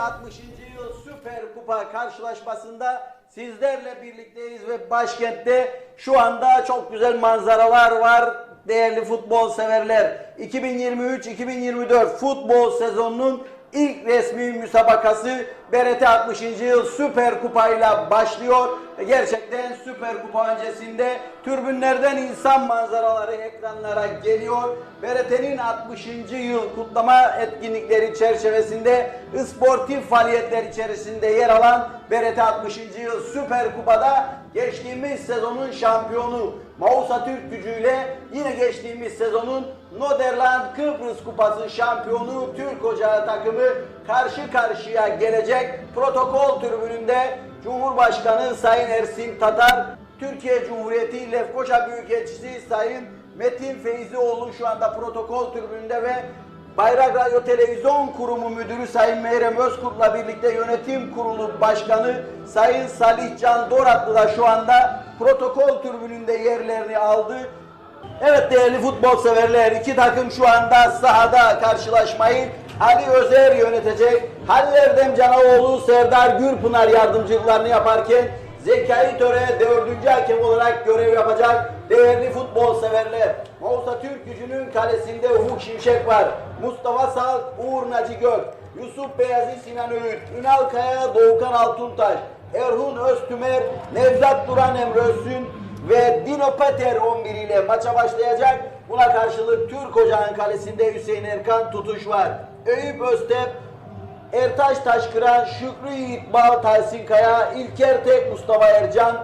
60. yıl Süper Kupa karşılaşmasında sizlerle birlikteyiz ve başkentte şu anda çok güzel manzaralar var değerli futbol severler. 2023-2024 futbol sezonunun ilk resmi müsabakası BRT 60. yıl Süper Kupa ile başlıyor. Gerçekten Süper Kupa öncesinde türbünlerden insan manzaraları ekranlara geliyor. BRT'nin 60. yıl kutlama etkinlikleri çerçevesinde sportif faaliyetler içerisinde yer alan BRT 60. yıl Süper Kupa'da geçtiğimiz sezonun şampiyonu Mausa Türk gücüyle yine geçtiğimiz sezonun Noderland Kıbrıs Kupası şampiyonu Türk Ocağı takımı karşı karşıya gelecek protokol tribününde Cumhurbaşkanı Sayın Ersin Tatar, Türkiye Cumhuriyeti Lefkoşa Büyükelçisi Sayın Metin Feyzioğlu şu anda protokol tribününde ve Bayrak Radyo Televizyon Kurumu Müdürü Sayın Meyrem Özkurt'la birlikte yönetim kurulu başkanı Sayın Salih Can Doratlı da şu anda protokol tribününde yerlerini aldı. Evet değerli futbol severler iki takım şu anda sahada karşılaşmayı Ali Özer yönetecek. Halil Erdem Canaoğlu Serdar Gürpınar yardımcılıklarını yaparken Zekai Töre dördüncü hakem olarak görev yapacak değerli futbol severler. Mausa Türk gücünün kalesinde Ufuk Şimşek var. Mustafa Salt, Uğur Naci Gök, Yusuf Beyazi Sinan Öğüt, Ünal Kaya, Doğukan Altuntaş, Erhun Öztümer, Nevzat Duran Emre Özsün ve Dino Peter 11 ile maça başlayacak. Buna karşılık Türk Ocağı'nın kalesinde Hüseyin Erkan tutuş var. Eyüp Öztep, Ertaş Taşkıran, Şükrü Yiğit Bağ, Tahsin Kaya, İlker Tek, Mustafa Ercan,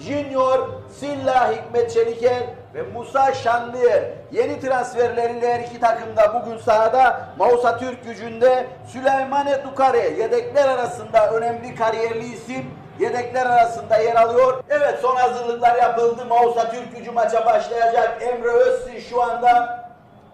Junior, Silla Hikmet Çeliker ve Musa Şanlıyer. Yeni transferleriyle her iki takım da bugün sahada Mausa Türk gücünde Süleymane Dukare yedekler arasında önemli kariyerli isim yedekler arasında yer alıyor. Evet son hazırlıklar yapıldı. Mausa Türk gücü maça başlayacak. Emre Özsin şu anda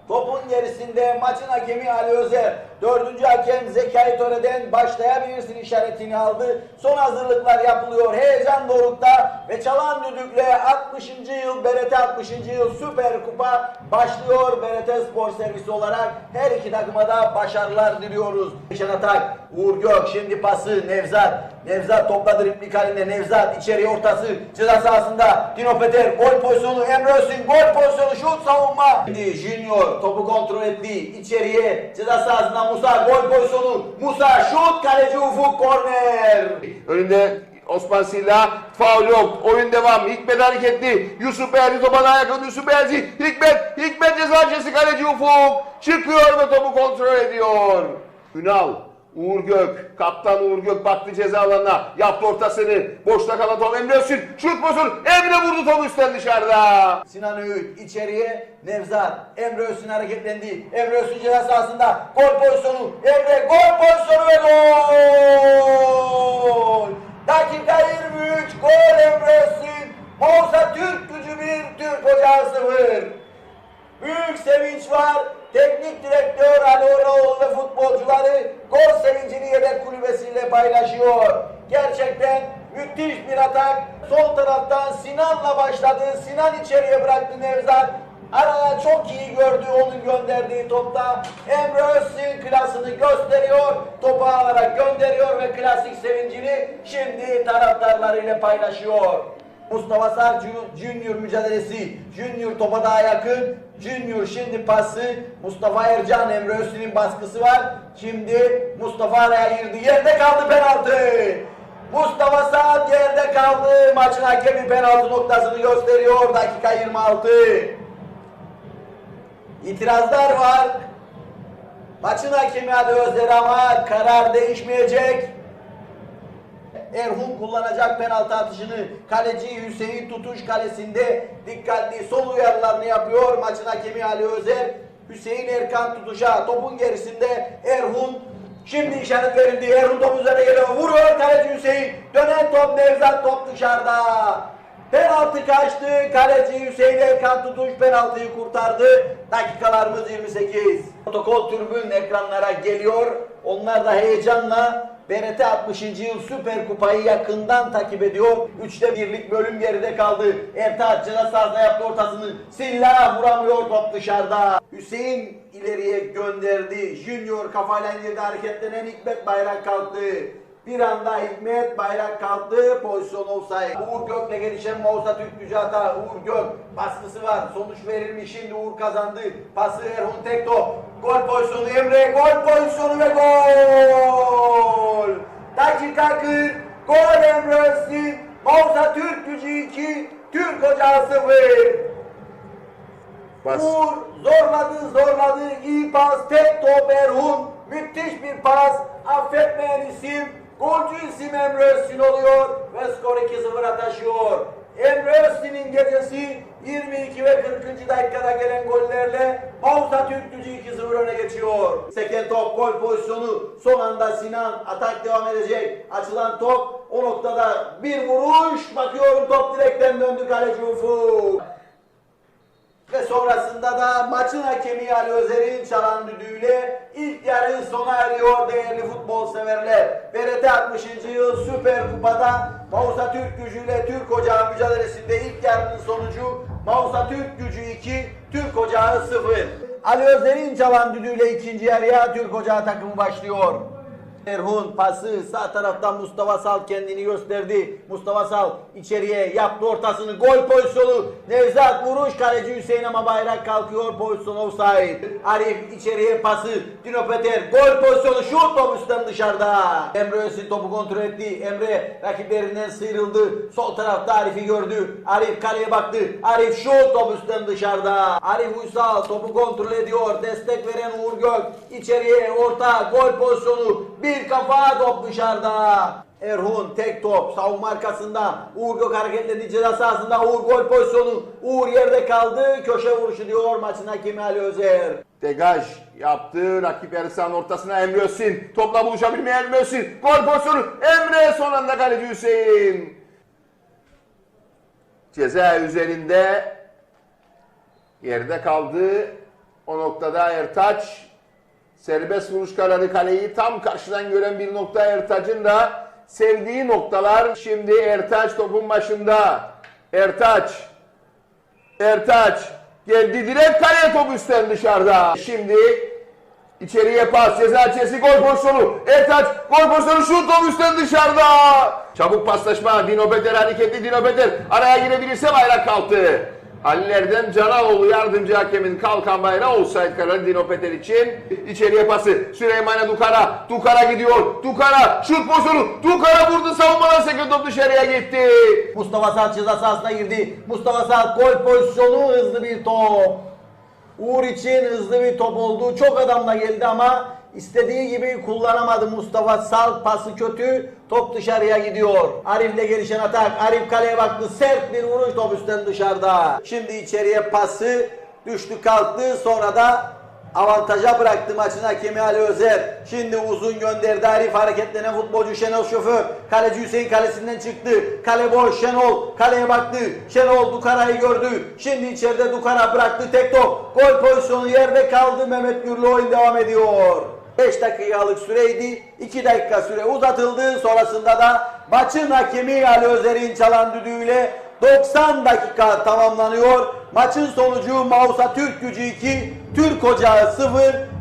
Topun gerisinde maçın hakemi Ali Özer. Dördüncü hakem Zekai Töre'den başlayabilirsin işaretini aldı. Son hazırlıklar yapılıyor. Heyecan dorukta ve çalan düdükle 60. yıl BRT 60. yıl Süper Kupa başlıyor. BRT Spor Servisi olarak her iki takıma da başarılar diliyoruz. Şen atak Uğur Gök şimdi pası Nevzat. Nevzat topladı ritmik halinde Nevzat içeriye ortası ceza sahasında Dino Peter gol pozisyonu Emre Öztürk gol pozisyonu şut savunma. Şimdi Junior topu kontrol etti içeriye ceza sahasında Musa gol pozisyonu Musa şut kaleci Ufuk korner. Önünde Osman Silla faul yok. Oyun devam. Hikmet hareketli. Yusuf Beyazı topa daha yakın. Yusuf Beyazı. Hikmet. Hikmet ceza kaleci Ufuk. Çıkıyor ve topu kontrol ediyor. Ünal. Uğur Gök. Kaptan Uğur Gök baktı ceza alanına. Yaptı ortasını. Boşta kalan top Emre Öztürk. Şut pozisyonu. Emre vurdu topu üstten dışarıda. Sinan Öğüt içeriye Nevzat Emre Öztürk hareketlendi. Emre Öztürk ceza sahasında gol pozisyonu Emre gol pozisyonu ve gol. Dakika 23 gol Emre Öztürk. Mausa Türk gücü 1 Türk Ocağı 0. Büyük sevinç var. Teknik direktör Ali Oraoğlu ve futbolcuları gol sevincini yedek kulübesiyle paylaşıyor. Gerçekten müthiş bir atak. Sol taraftan Sinan'la başladı. Sinan içeriye bıraktı Nevzat. Arada çok iyi gördü onun gönderdiği topta. Emre Özsin klasını gösteriyor. Topu alarak gönderiyor ve klasik sevincini şimdi taraftarlarıyla paylaşıyor. Mustafa Sar Ju- Junior mücadelesi. Junior topa daha yakın. Junior şimdi pası. Mustafa Ercan Emre Öztürk'ün baskısı var. Şimdi Mustafa araya girdi. Yerde kaldı penaltı. Mustafa Saat yerde kaldı. Maçın hakemi penaltı noktasını gösteriyor. Dakika 26. İtirazlar var. Maçın hakemi Ali Özder ama karar değişmeyecek. Erhun kullanacak penaltı atışını. Kaleci Hüseyin Tutuş kalesinde dikkatli sol uyarılarını yapıyor. Maçın hakemi Ali Özer. Hüseyin Erkan Tutuş'a topun gerisinde Erhun Şimdi işaret verildi. Erhun top üzerine geliyor. Vuruyor kaleci Hüseyin. Dönen top Nevzat top dışarıda. Penaltı kaçtı. Kaleci Hüseyin Erkan Tutuş penaltıyı kurtardı. Dakikalarımız 28. Protokol tribün ekranlara geliyor. Onlar da heyecanla BRT 60. yıl Süper Kupayı yakından takip ediyor. Üçte birlik bölüm geride kaldı. Ertaç ceza sahasına yaptı ortasını. Silla vuramıyor top dışarıda. Hüseyin ileriye gönderdi. Junior kafayla indirdi hareketlenen Hikmet bayrak kalktı. Bir anda Hikmet bayrak kalktı. Pozisyon offside. Uğur Gök'le gelişen Mausa Türk gücü hata. Uğur Gök baskısı var. Sonuç verilmiş. Şimdi Uğur kazandı. Pası Erhun Tekto. Gol pozisyonu Emre. Gol pozisyonu ve gol. Dakika 40. Gol Emre Öztürk. Mausa Türk gücü 2. Türk Ocağı 0. Bas. Uğur zorladı zorladı iyi pas tek top Erhun müthiş bir pas affetmeyen isim golcü isim Emre Özsin oluyor ve skor 2-0'a taşıyor. Emre Özsin'in gecesi 22 ve 40. dakikada gelen gollerle Mausa Türk gücü 2-0 öne geçiyor. Seken top gol pozisyonu son anda Sinan atak devam edecek. Açılan top o noktada bir vuruş bakıyorum top direkten döndü kaleci Ufuk. Sonrasında da maçın hakemi Ali Özer'in çalan düdüğüyle ilk yarı sona eriyor değerli futbol severler. BRT 60. yıl Süper Kupa'da Mausa Türk gücüyle Türk Ocağı mücadelesinde ilk yarının sonucu Mausa Türk gücü 2, Türk Ocağı 0. Ali Özer'in çalan düdüğüyle ikinci yarıya Türk Ocağı takımı başlıyor. Erhun pası sağ taraftan Mustafa Sal kendini gösterdi. Mustafa Sal içeriye yaptı ortasını. Gol pozisyonu. Nevzat vuruş kaleci Hüseyin ama bayrak kalkıyor. Pozisyon offside. Arif içeriye pası. Dino Peter gol pozisyonu. Şut top üstten dışarıda. Emre Özil topu kontrol etti. Emre rakiplerinden sıyrıldı. Sol tarafta Arif'i gördü. Arif kaleye baktı. Arif şut top üstten dışarıda. Arif Uysal topu kontrol ediyor. Destek veren Uğur Gök. İçeriye orta gol pozisyonu. Bir kafa top dışarıda. Erhun tek top savunma arkasında Uğur Gök hareketledi ceza sahasında Uğur gol pozisyonu Uğur yerde kaldı köşe vuruşu diyor maçın hakemi Ali Özer Degaj yaptı. Rakip yarı ortasına Emre Özsin. Topla buluşabilmeyen Emre Özsin. Gol pozisyonu. Emre son anda kaleci Hüseyin. Ceza üzerinde yerde kaldı. O noktada Ertaç serbest vuruş kararı kaleyi tam karşıdan gören bir nokta Ertaç'ın da sevdiği noktalar. Şimdi Ertaç topun başında. Ertaç Ertaç geldi direkt kaleye top üstten dışarıda. Şimdi içeriye pas ceza içerisi gol pozisyonu. Ertaç gol pozisyonu şut top üstten dışarıda. Çabuk paslaşma Dino Beter hareketli Dino Beter araya girebilirse bayrak kalktı. Halil Erdem Canaloğlu yardımcı hakemin kalkan bayrağı offside kararı Dino Peter için. İçeriye pası Süleyman'a Dukara. Dukara gidiyor. Dukara şut pozisyonu. Dukara vurdu savunmadan seken top dışarıya gitti. Mustafa Sal ceza sahasına girdi Mustafa Sal gol pozisyonu hızlı bir top Uğur için hızlı bir top oldu çok adamla geldi ama istediği gibi kullanamadı Mustafa Sal pası kötü top dışarıya gidiyor Arif'le gelişen atak Arif kaleye baktı sert bir vuruş top üstten dışarıda şimdi içeriye pası düştü kalktı sonra da Avantaja bıraktı maçın hakemi Ali Özer. Şimdi uzun gönderdi Arif hareketlenen futbolcu Şenol Şoför. Kaleci Hüseyin kalesinden çıktı. Kale boş Şenol. Kaleye baktı. Şenol Dukara'yı gördü. Şimdi içeride Dukara bıraktı tek top. Gol pozisyonu yerde kaldı. Mehmet Gürlü oyun devam ediyor. 5 dakikalık süreydi. 2 dakika süre uzatıldı. Sonrasında da maçın hakemi Ali Özer'in çalan düdüğüyle 90 dakika tamamlanıyor. Maçın sonucu Mausa Türk Gücü 2, Türk Ocağı 0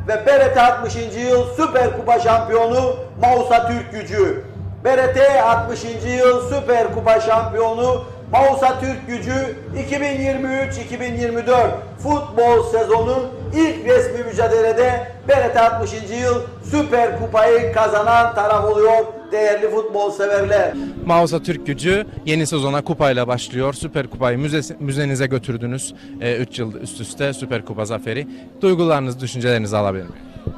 ve BRT 60. yıl Süper Kupa şampiyonu Mausa Türk Gücü. BRT 60. yıl Süper Kupa şampiyonu Mausa Türk Gücü 2023-2024 futbol sezonu ilk resmi mücadelede BRT 60. yıl Süper Kupayı kazanan taraf oluyor değerli futbol severler. Mausa Türk Gücü yeni sezona kupayla başlıyor. Süper Kupayı müzesi, müzenize götürdünüz. 3 yıl üst üste Süper Kupa zaferi. Duygularınız, düşüncelerinizi alabilir miyim?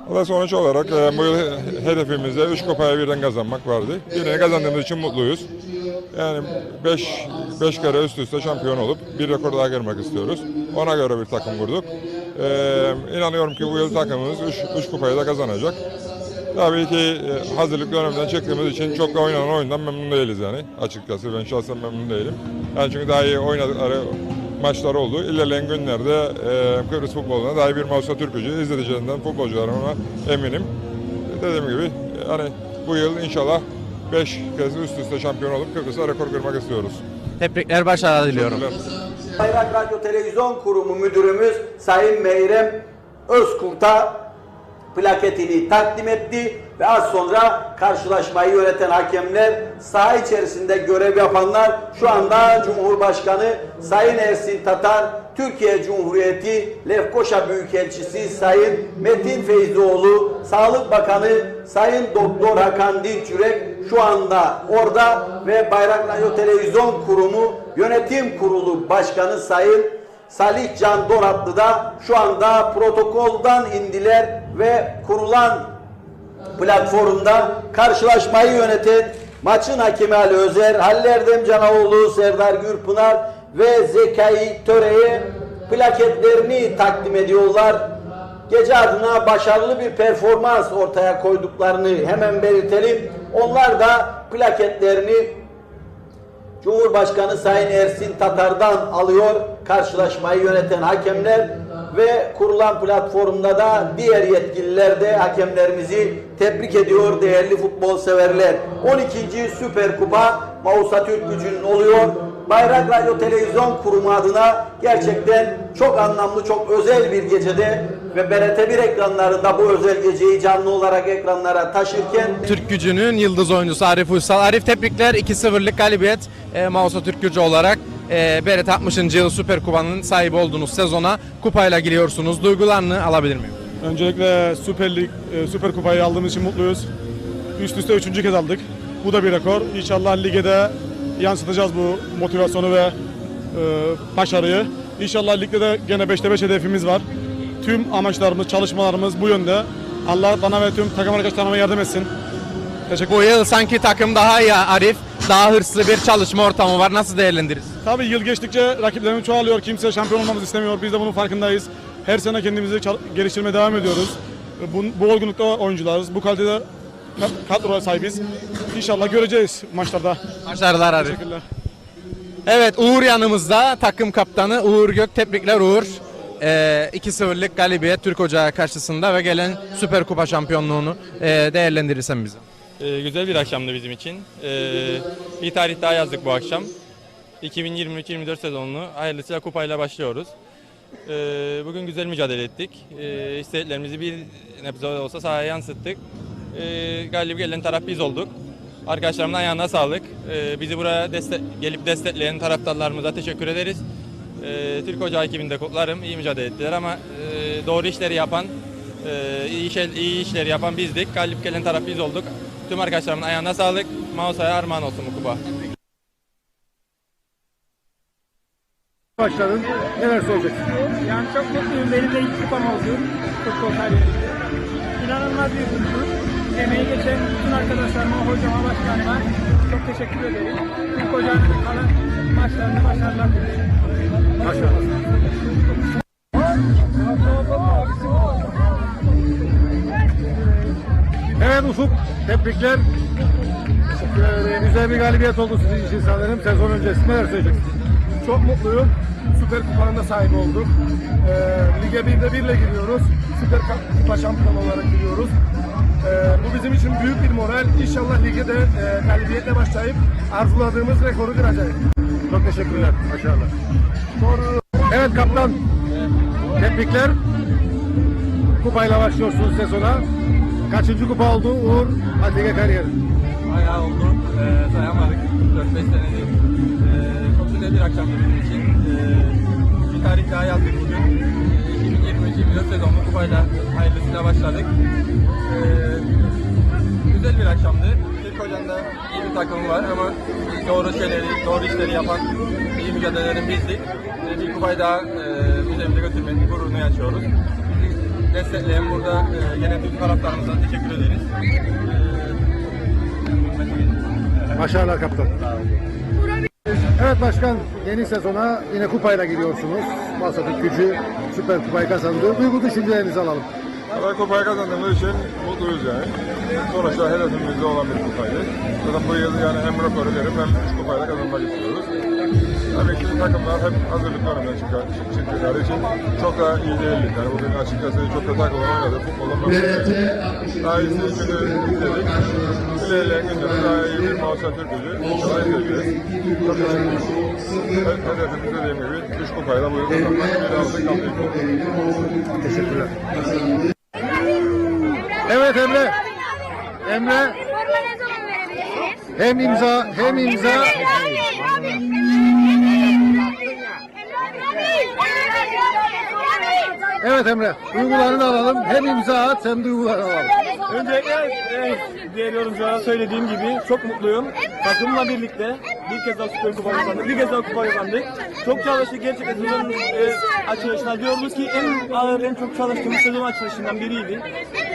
Valla sonuç olarak e, bu yıl hedefimizde 3 kupayı birden kazanmak vardı. Birini kazandığımız için mutluyuz. Yani 5 5 kere üst üste şampiyon olup bir rekor daha kırmak istiyoruz. Ona göre bir takım kurduk. E, inanıyorum ki bu yıl takımımız 3 kupayı da kazanacak. Tabii ki e, hazırlık döneminden çıktığımız için çok da oynanan oyundan memnun değiliz yani açıkçası. Ben şahsen memnun değilim. Yani çünkü daha iyi oynadıkları maçları oldu. İlerleyen günlerde e, Kıbrıs futboluna dair bir Mausa Türkücü izleyicilerinden futbolcularıma eminim. Dediğim gibi hani bu yıl inşallah 5 kez üst üste şampiyon olup Kıbrıs'a rekor kırmak istiyoruz. Tebrikler, başarılar diliyorum. Teşekkürler. Bayrak Radyo Televizyon Kurumu Müdürümüz Sayın Meyrem Özkurt'a plaketini takdim etti ve az sonra karşılaşmayı yöneten hakemler, saha içerisinde görev yapanlar şu anda Cumhurbaşkanı Sayın Ersin Tatar, Türkiye Cumhuriyeti Lefkoşa Büyükelçisi Sayın Metin Feyzioğlu, Sağlık Bakanı Sayın Doktor Hakan Dinçürek şu anda orada ve Bayrak Radyo Televizyon Kurumu Yönetim Kurulu Başkanı Sayın Salih Can Doratlı da şu anda protokoldan indiler ve kurulan platformda karşılaşmayı yöneten maçın hakemi Ali Özer, Halil Erdem Canoğlu, Serdar Gürpınar ve Zekai Töre'ye plaketlerini takdim ediyorlar. Gece adına başarılı bir performans ortaya koyduklarını hemen belirtelim. Onlar da plaketlerini Cumhurbaşkanı Sayın Ersin Tatar'dan alıyor karşılaşmayı yöneten hakemler ve kurulan platformda da diğer yetkililer de hakemlerimizi tebrik ediyor değerli futbol severler. 12. Süper Kupa Mausa Türk gücünün oluyor. Bayrak Radyo Televizyon Kurumu adına gerçekten çok anlamlı, çok özel bir gecede ve BRT1 ekranlarında bu özel geceyi canlı olarak ekranlara taşırken Türk gücünün yıldız oyuncusu Arif Uysal. Arif tebrikler 2-0'lık galibiyet e, Mausa Türk gücü olarak e, BRT 60. yıl Süper Kupa'nın sahibi olduğunuz sezona kupayla giriyorsunuz. Duygularını alabilir miyim? Öncelikle Süper Lig, e, Süper Kupayı aldığımız için mutluyuz. Üst üste üçüncü kez aldık. Bu da bir rekor. İnşallah lige de yansıtacağız bu motivasyonu ve e, başarıyı. İnşallah ligde de gene 5'te 5 hedefimiz var. Tüm amaçlarımız, çalışmalarımız bu yönde. Allah bana ve tüm takım arkadaşlarıma yardım etsin. Teşekkür Bu yıl sanki takım daha iyi Arif. Daha hırslı bir çalışma ortamı var. Nasıl değerlendiririz? Tabii yıl geçtikçe rakiplerimiz çoğalıyor. Kimse şampiyon olmamızı istemiyor. Biz de bunun farkındayız. Her sene kendimizi geliştirmeye devam ediyoruz. Bu, bu olgunlukta oyuncularız. Bu kalitede ka- kadroya sahibiz. İnşallah göreceğiz maçlarda. Başarılar Arif. Teşekkürler. Evet Uğur yanımızda. Takım kaptanı Uğur Gök. Tebrikler Uğur. Ee, 2-0'lık galibiyet Türk Ocağı karşısında ve gelen Süper Kupa şampiyonluğunu e, değerlendirirsen bize. Ee, güzel bir akşamdı bizim için. Ee, bir tarih daha yazdık bu akşam. 2023-24 sezonunu hayırlısıyla kupayla başlıyoruz. Ee, bugün güzel mücadele ettik. Ee, istediklerimizi bir nebze olsa sahaya yansıttık. Ee, galip gelen taraf biz olduk. Arkadaşlarımın ayağına sağlık. Ee, bizi buraya destek, gelip destekleyen taraftarlarımıza teşekkür ederiz. Ee, Türk Ocağı ekibinde kutlarım. İyi mücadele ettiler ama e, doğru işleri yapan, e, iyi, şey, iyi işleri yapan bizdik. Galip gelen taraf biz olduk. Tüm arkadaşlarımın ayağına sağlık. Mausa'ya armağan olsun bu kupa. Başladın. Neler söyleyeceksin? Yani çok mutluyum. Benim de ilk kupam oldu. Futbol kariyerimde. İnanılmaz bir gurur. Emeği geçen bütün arkadaşlarıma, hocama, başkanıma çok teşekkür ederim. Türk Ocağı'nın kalan maçlarında başarılar diliyorum. Evet Ufuk, tebrikler. Güzel bir galibiyet oldu sizin için sanırım. Sezon öncesi neler söyleyeceksiniz? Çok mutluyum. Süper Kupa'nın da sahibi olduk. Ee, Lige 1'de 1 ile giriyoruz. Süper Kupa şampiyonu olarak giriyoruz. Ee, bu bizim için büyük bir moral. İnşallah lige de e, galibiyetle başlayıp arzuladığımız rekoru kıracağız. Çok teşekkürler. Başarılar. Evet kaptan. Tebrikler. Kupayla başlıyorsunuz sezona. Kaçıncı kupa oldu Uğur Hatice kariyer? Bayağı oldu. Ee, sayamadık. 4-5 senedir. Ee, çok güzel bir akşamdı bizim için. Ee, bir tarih daha yazdık bugün. Ee, 2023-24 sezonlu kupayla hayırlısıyla başladık. Ee, güzel bir akşamdı. Türk Hoca'nda iyi bir takımı var ama doğru şeyleri, doğru işleri yapan iyi mücadelelerin bizdik. Ee, bir kupayı daha e, üzerimize götürmenin gururunu yaşıyoruz. Bizi destekleyen burada e, gene tüm taraftarımıza teşekkür ederiz. Ee, Başarılar kaptan. Evet başkan yeni sezona yine kupayla giriyorsunuz. Masadık gücü süper kupayı kazandı. Duygu düşüncelerinizi alalım. Ama kupayı kazandığımız için mutluyuz yani. Sonuçta hedefimizde olan bir kupaydı. Zaten bu yıl yani hem rekoru verip hem üç kupayla kazanmak istiyoruz. Tabii ki takımlar hep hazırlık çık- çıktıkları için çok da iyi değildik. Yani bugün açıkçası çok da takımlar oynadı. Futbolun daha iyisini izledik. İlerleyen günlerde daha iyi bir Mausa Türk gücü inşallah izleyeceğiz. Çok teşekkür ederim. He- Hedefimiz dediğim gibi 3 kupayla bu yıl kazanmak. Bir aldık kaldık. Teşekkürler. Evet Emre. Emre hem imza hem imza Evet Emre. Duygularını alalım. Hem imza at hem duygularını alalım. Öncelikle e, diğer yorumculara söylediğim gibi çok mutluyum. Takımla birlikte bir kez daha Süper Kupa kazandık. Bir kez daha kupa kazandık. Çok çalıştık. Gerçekten sezon e, açılışına diyoruz ki en ağır, en çok çalıştığımız sezon açılışından biriydi.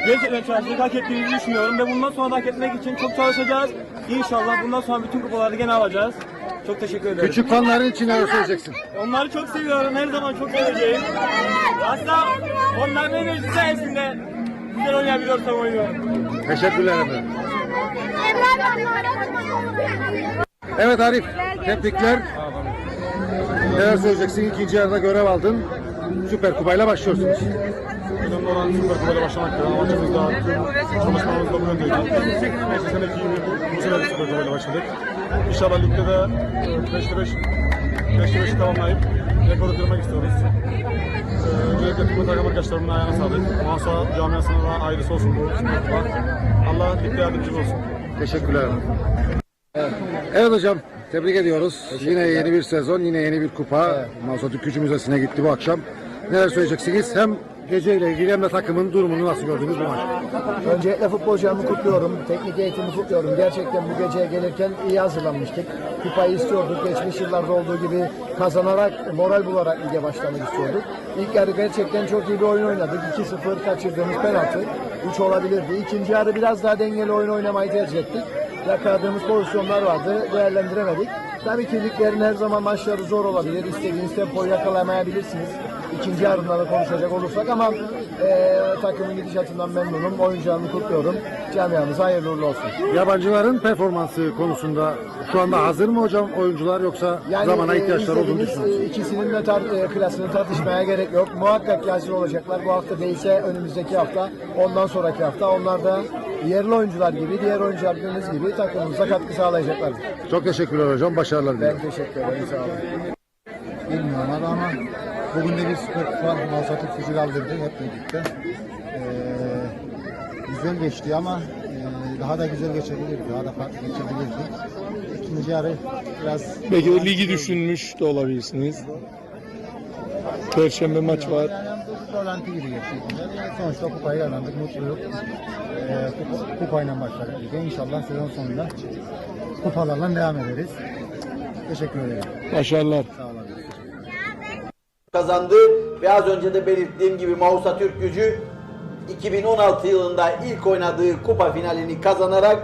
Gerçekten çalıştık. Hak ettiğimizi düşünüyorum ve bundan sonra da hak etmek için çok çalışacağız. İnşallah bundan sonra bütün kupaları gene alacağız. Çok teşekkür ederim. Küçük fanların için neler söyleyeceksin? Onları çok seviyorum. Her zaman çok seveceğim. Aslında onların enerjisi sayesinde güzel oynayabiliyorsam oynuyorum. Teşekkürler Emre. Evet Arif. Tebrikler. Neler söyleyeceksin? İkinci yarıda görev aldın. Süper Kupayla başlıyorsunuz. Önemli olan Süper Kupa'yla başlamaktır. Amacımızda, çalışmamızda bu yöndeydi. Geçen seneki gibi bu sene de Süper Kupa'yla başladık. İnşallah ligde de 5'te 5 5'te 5'i tamamlayıp rekoru kırmak istiyoruz. Ee, Öncelikle tüm takım arkadaşlarımın ayağına sağlık. Mansa camiasına da ayrısı olsun bu Kupa. Allah ligde yardımcımız olsun. Teşekkürler. Evet hocam. Tebrik ediyoruz. Yine yeni bir sezon, yine yeni bir kupa. Evet. Gücü Müzesi'ne gitti bu akşam. Neler söyleyeceksiniz? Hem geceyle ilgili hem takımın durumunu nasıl gördünüz bu maç? Öncelikle futbolcularımı kutluyorum. Teknik eğitimi kutluyorum. Gerçekten bu geceye gelirken iyi hazırlanmıştık. Kupayı istiyorduk. Geçmiş yıllarda olduğu gibi kazanarak, moral bularak lige başlamak istiyorduk. İlk yarı gerçekten çok iyi bir oyun oynadık. 2-0 kaçırdığımız penaltı. 3 olabilirdi. İkinci yarı biraz daha dengeli oyun oynamayı tercih ettik. Yakaladığımız pozisyonlar vardı. Değerlendiremedik. Tabii ki liglerin her zaman maçları zor olabilir. İstediğiniz tempoyu yakalayamayabilirsiniz. İkinci yarımda da konuşacak olursak ama eee takımın gidişatından memnunum. Oyuncularımı kutluyorum. Camiamıza hayırlı uğurlu olsun. Yabancıların performansı konusunda şu anda hazır mı hocam oyuncular yoksa zamana e, ihtiyaçları olduğunu izlediğiniz, düşünüyorsunuz? e, ikisinin de tar- e, klasını tartışmaya gerek yok. Muhakkak ki hazır olacaklar. Bu hafta değilse önümüzdeki hafta, ondan sonraki hafta onlar da yerli oyuncular gibi, diğer oyuncularımız gibi takımımıza katkı sağlayacaklar. Çok teşekkürler hocam. Başarılar Ben diliyorum. teşekkür ederim. Sağ olun. Bilmiyorum ama bugün de bir süper kupa Malsat'ı füzül aldırdı hep birlikte. Ee, güzel geçti ama e, daha da güzel geçebilirdi, daha da farklı geçebilirdi. İkinci yarı biraz... Belki de ligi düşünmüş de olabilirsiniz. Perşembe maç var. Yani bu rölanti gibi geçti. Yani sonuçta kupayı kazandık, mutluyuz. Ee, kupa, kupayla başladık. İnşallah sezon sonunda kupalarla devam ederiz. Teşekkür ederim. Başarılar. Sağ olun. Kazandı ve az önce de belirttiğim gibi Mausa Türk Gücü 2016 yılında ilk oynadığı kupa finalini kazanarak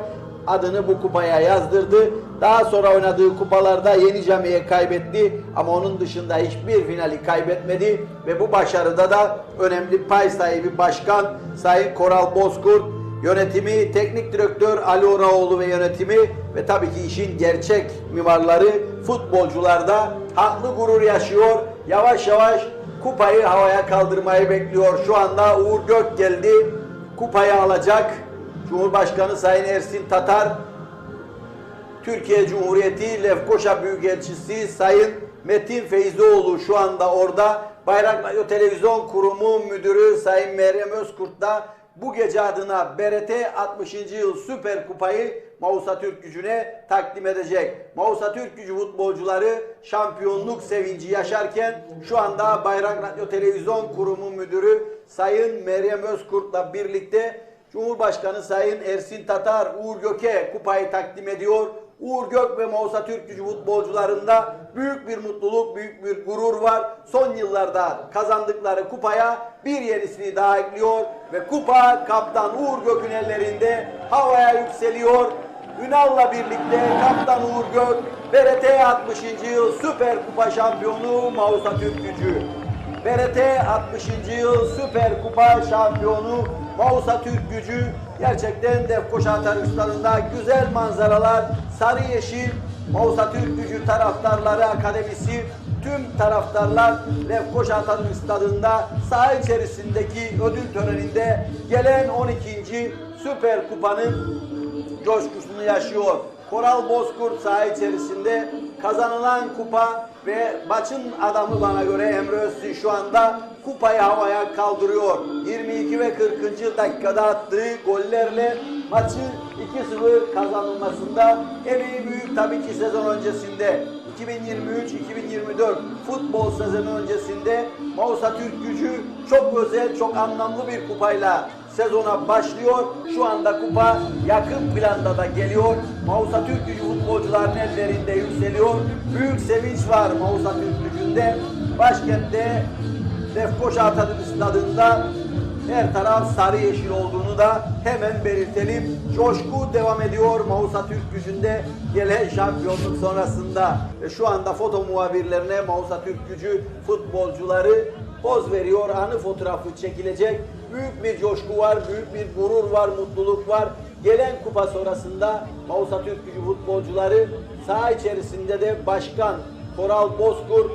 adını bu kupaya yazdırdı. Daha sonra oynadığı kupalarda Yeni Cami'ye kaybetti ama onun dışında hiçbir finali kaybetmedi ve bu başarıda da önemli pay sahibi başkan Sayın Koral Bozkurt Yönetimi, teknik direktör Ali Oraoğlu ve yönetimi ve tabii ki işin gerçek mimarları futbolcularda haklı gurur yaşıyor. Yavaş yavaş kupayı havaya kaldırmayı bekliyor. Şu anda Uğur Gök geldi. Kupayı alacak. Cumhurbaşkanı Sayın Ersin Tatar Türkiye Cumhuriyeti Lefkoşa Büyükelçisi Sayın Metin Feyzioğlu şu anda orada. Bayrak Radyo Televizyon Kurumu Müdürü Sayın Meryem Özkurt da bu gece adına BRT 60. yıl Süper Kupayı Mausa Türk Gücü'ne takdim edecek. Mausa Türk Gücü futbolcuları şampiyonluk sevinci yaşarken şu anda Bayrak Radyo Televizyon Kurumu Müdürü Sayın Meryem Özkurt'la birlikte Cumhurbaşkanı Sayın Ersin Tatar Uğur Gök'e kupayı takdim ediyor. Uğur Gök ve Mausa Türk Gücü futbolcularında büyük bir mutluluk, büyük bir gurur var. Son yıllarda kazandıkları kupaya bir yenisini daha ekliyor ve kupa kaptan Uğur Gök'ün ellerinde havaya yükseliyor. Ünal'la birlikte kaptan Uğur Gök, BRT 60. yıl Süper Kupa şampiyonu Mausa Türk Gücü. BRT 60. yıl Süper Kupa şampiyonu Mausa Türk gücü gerçekten Defkoşa Tarıkstan'ında güzel manzaralar, sarı yeşil Mausa Türk Gücü Taraftarları Akademisi tüm taraftarlar Lefkoşa Atatürk Stadı'nda saha içerisindeki ödül töreninde gelen 12. Süper Kupa'nın coşkusunu yaşıyor. Koral Bozkurt saha içerisinde kazanılan kupa ve maçın adamı bana göre Emre Öztürk şu anda kupayı havaya kaldırıyor. 22 ve 40. dakikada attığı gollerle maçı 2-0 kazanılmasında emeği büyük tabii ki sezon öncesinde 2023-2024 futbol sezonu öncesinde Mausa Türk Gücü çok özel, çok anlamlı bir kupayla sezona başlıyor. Şu anda kupa yakın planda da geliyor. Mausa Türk Gücü futbolcuların ellerinde yükseliyor. Büyük sevinç var Mausa Türk Gücü'nde. Başkentte Lefkoşa Atatürk Stadı'nda her taraf sarı yeşil olduğunu da hemen belirtelim. Coşku devam ediyor Mausa Türk gücünde gelen şampiyonluk sonrasında. Ve şu anda foto muhabirlerine Mausa Türk gücü futbolcuları poz veriyor. Anı fotoğrafı çekilecek. Büyük bir coşku var, büyük bir gurur var, mutluluk var. Gelen kupa sonrasında Mausa Türk gücü futbolcuları saha içerisinde de başkan Koral Bozkurt